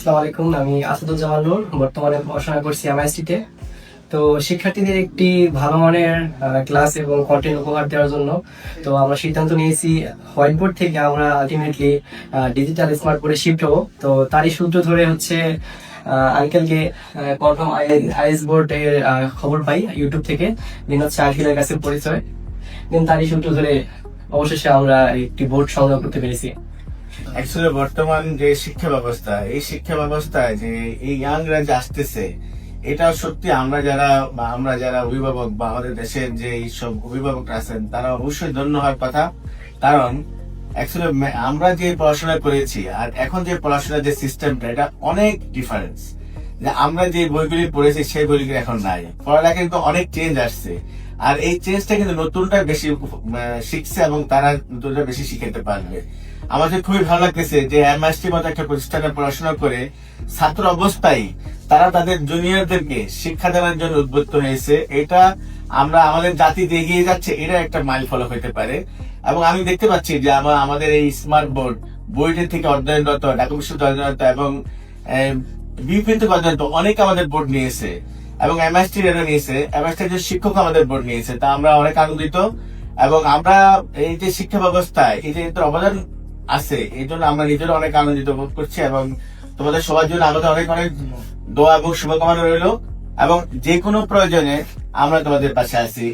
আসসালামু আলাইকুম, আমি আসাদুজ্জামান নূর, বর্তমানে পড়াশোনা করছি তো। শিক্ষার্থীদের একটি ভালো মানের ক্লাস এবং কন্টেন্ট উপহার দেওয়ার জন্য তো আমরা সিদ্ধান্ত নিয়েছি হোয়াইট বোর্ড থেকে আমরা আলটিমেটলি ডিজিটাল স্মার্ট বোর্ডে শিফট হব। তো তারই সূত্র ধরে হচ্ছে আঙ্কেলকে কনফার্ম আইএস খবর পাই ইউটিউব থেকে দিন হচ্ছে কাছে পরিচয়। তারই সূত্র ধরে অবশেষে আমরা একটি বোর্ড সংগ্রহ করতে পেরেছি। অ্যাকচুয়ালি বর্তমান যে শিক্ষা ব্যবস্থা, এই শিক্ষা ব্যবস্থায় যে এই ইয়াংরা যে আসতেছে, এটা সত্যি আমরা যারা বা আমরা যারা অভিভাবক বা আমাদের দেশের যে এইসব অভিভাবকরা আছেন, তারা অবশ্যই ধন্য হওয়ার কথা। কারণ আমরা যে পড়াশোনা করেছি আর এখন যে পড়াশোনার যে সিস্টেমটা এটা অনেক ডিফারেন্স আমরা যে বইগুলি পড়েছি, সেই বইগুলি এখন নাই। পড়ালেখা কিন্তু অনেক চেঞ্জ আসছে। আর এই চেঞ্জটা কিন্তু নতুনটা বেশি শিখছে এবং তারা নতুনটা বেশি শিখাতে পারবে। আমাদের খুবই ভালো লাগতেছে যে এমআইএসটি মতো একটা প্রতিষ্ঠানে পড়াশোনা করে ছাত্র অবস্থায় তারা তাদের জুনিয়রদেরকে শিক্ষা দেওয়ার জন্য উদ্বুদ্ধ হয়েছে। এটা আমরা আমাদের জাতি এগিয়ে যাচ্ছে, এটা একটা মাইল ফলক হতে পারে। এবং আমি দেখতে পাচ্ছি যে আমার আমাদের এই স্মার্ট বোর্ড বইটির থেকে অধ্যয়নরত, ঢাকা বিশ্ববিদ্যালয় অধ্যয়নরত এবং থেকে অধ্যয়নরত অনেক আমাদের বোর্ড নিয়েছে। এবং এমএসটি এরা নিয়েছে। এমএসটি যে শিক্ষক আমাদের বোর্ড নিয়েছে, তা আমরা অনেক আনন্দিত। এবং আমরা এই যে শিক্ষা ব্যবস্থায় এই যে অবদান আছে, এই জন্য আমরা নিজেরা অনেক আনন্দিত বোধ করছি এবং তোমাদের সবার জন্য আগত অনেক অনেক দোয়া এবং শুভকামনা রইল। এবং যে কোনো প্রয়োজনে আমরা তোমাদের পাশে আছি।